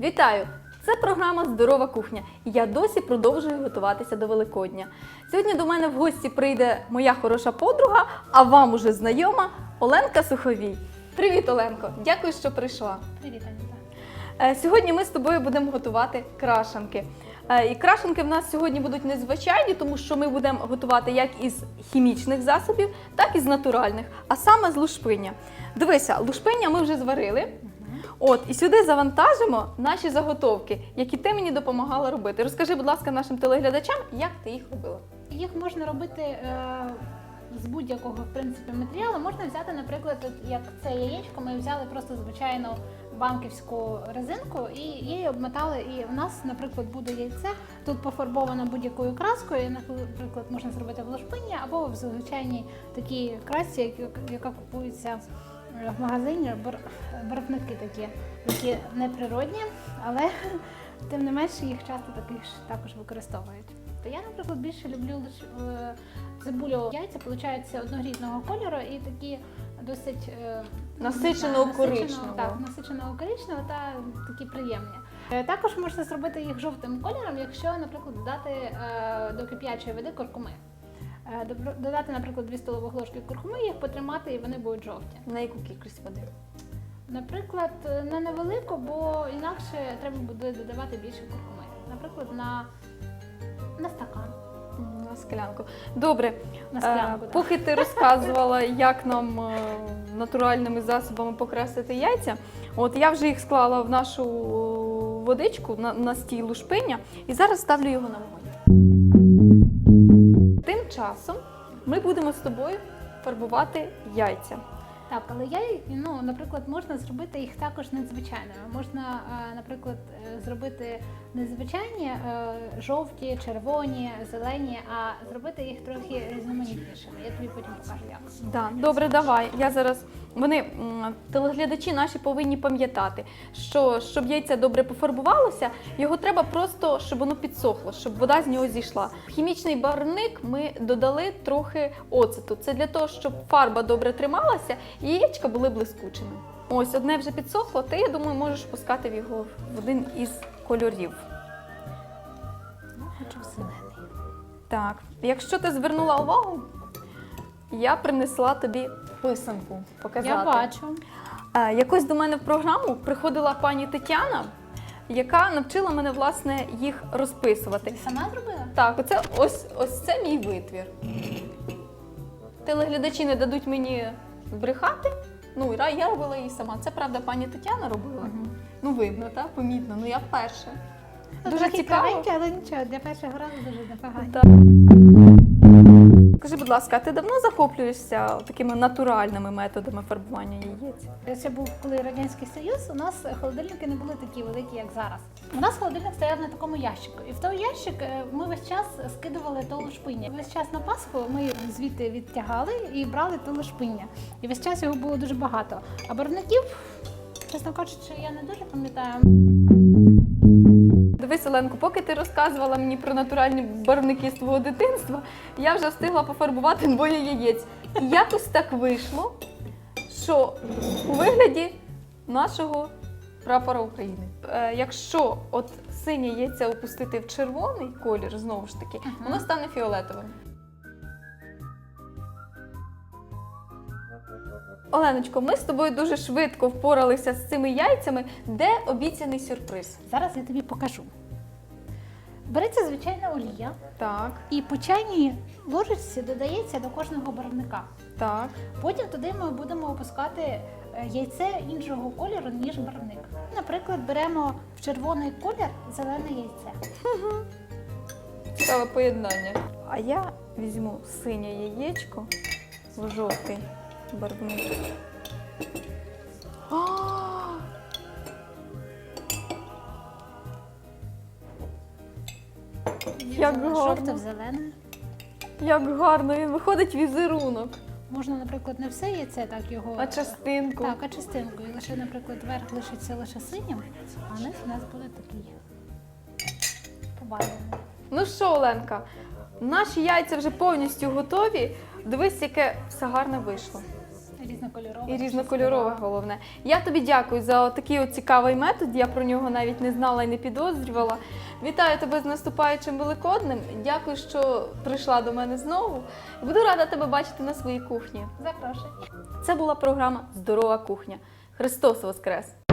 Вітаю! Це програма Здорова кухня. І Я досі продовжую готуватися до Великодня. Сьогодні до мене в гості прийде моя хороша подруга, а вам уже знайома Оленка Суховій. Привіт, Оленко! Дякую, що прийшла. Привіт, Аніта. Е, Сьогодні ми з тобою будемо готувати крашанки. Е, І крашанки в нас сьогодні будуть незвичайні, тому що ми будемо готувати як із хімічних засобів, так і з натуральних, а саме з лушпиння. Дивися, лушпиння ми вже зварили. От, і сюди завантажимо наші заготовки, які ти мені допомагала робити. Розкажи, будь ласка, нашим телеглядачам, як ти їх робила. Їх можна робити е, з будь-якого в принципі матеріалу. Можна взяти, наприклад, як це яєчко, ми взяли просто звичайну банківську резинку і її обмотали. І в нас, наприклад, буде яйце. Тут пофарбовано будь-якою краскою. Наприклад, можна зробити в лошпинні або в звичайній такій красці, яка купується в магазині. бар- Барвники такі, які неприродні, але тим не менше їх часто таких також використовують. То я, наприклад, більше люблю лише е, цибулю яйця, получаються однорідного кольору і такі досить е, Насиченого коричневого. Так, насиченого коричневого та такі приємні. Е, Також можна зробити їх жовтим кольором, якщо, наприклад, додати е, до кип'ячої води куркуми. Додати, наприклад, 2 столових ложки куркуми, їх потримати і вони будуть жовті. На яку кількість води? Наприклад, на невелику, бо інакше треба буде додавати більше куркуми. Наприклад, на, на стакан. На склянку. Добре, На Е, склянку, так. поки ти розказувала, як нам е, натуральними засобами покрасити яйця, от я вже їх склала в нашу е, водичку на, на стій лушпиня і зараз ставлю його на вогонь. Тим часом ми будемо з тобою фарбувати яйця. Так, але я, ну, наприклад, можна зробити їх також незвичайними. Можна, е, наприклад, е, зробити незвичайні е, жовті, червоні, зелені, а зробити їх трохи різноманітнішими. Я тобі потім покажу як. Да, добре, давай. Я зараз. Вони телеглядачі наші повинні пам'ятати, що щоб яйце добре пофарбувалося, його треба просто, щоб воно підсохло, щоб вода з нього зійшла. В хімічний барвник ми додали трохи оцету. Це для того, щоб фарба добре трималася і яєчка були блискучими. Ось одне вже підсохло, ти я думаю, можеш пускати в його в один із кольорів. Хочу зелений. Так, якщо ти звернула увагу, я принесла тобі писанку показати. Я бачу. Е, Якось до мене в програму приходила пані Тетяна, яка навчила мене власне їх розписувати. Ти сама зробила? Так, оце ось ось це мій витвір. Телеглядачі не дадуть мені збрехати. Ну, я робила її сама. Це правда, пані Тетяна робила. Ну, видно, так? Помітно. Ну я вперше. Дуже Трохи цікаво. але нічого, для першого разу дуже непогано. Скажи, будь ласка, а ти давно захоплюєшся такими натуральними методами фарбування яєць? Це був коли радянський союз. У нас холодильники не були такі великі, як зараз. У нас холодильник стояв на такому ящику, і в той ящик е, ми весь час скидували то лушпиння. Весь час на Пасху ми звідти відтягали і брали то лушпиння. І весь час його було дуже багато. А барвників, чесно кажучи, я не дуже пам'ятаю. Дивись, Оленко, поки ти розказувала мені про натуральні барвники з твого дитинства, я вже встигла пофарбувати двоє яєць. І якось так вийшло, що у вигляді нашого прапора України. Е, якщо от синє яйце опустити в червоний колір, знову ж таки, воно стане фіолетовим. Оленочко, ми з тобою дуже швидко впоралися з цими яйцями. Де обіцяний сюрприз? Зараз я тобі покажу. Береться звичайна олія, Так, і по чайній ложечці додається до кожного барвника. так. Потім туди ми будемо опускати е, яйце іншого кольору, ніж барвник. Наприклад, беремо в червоний колір зелене яйце. Цікаве поєднання. А я візьму синє яєчко в жовтий барвник. Як Жовте гарно. зелене. Як гарно, він виходить візерунок. Можна, наприклад, не все яйце, так його. А частинку. Так, а частинку. І лише, наприклад, верх лишиться лише синім, а низ у нас буде такий побалений. Ну що, Оленка, наші яйця вже повністю готові. Дивись, яке все гарне вийшло. Різнокольорове. І різнокольорове головне. Я тобі дякую за такий от цікавий метод. Я про нього навіть не знала і не підозрювала. Вітаю тебе з наступаючим великоднем. Дякую, що прийшла до мене знову. Буду рада тебе бачити на своїй кухні. Запрошую. Це була програма Здорова кухня. Христос Воскрес!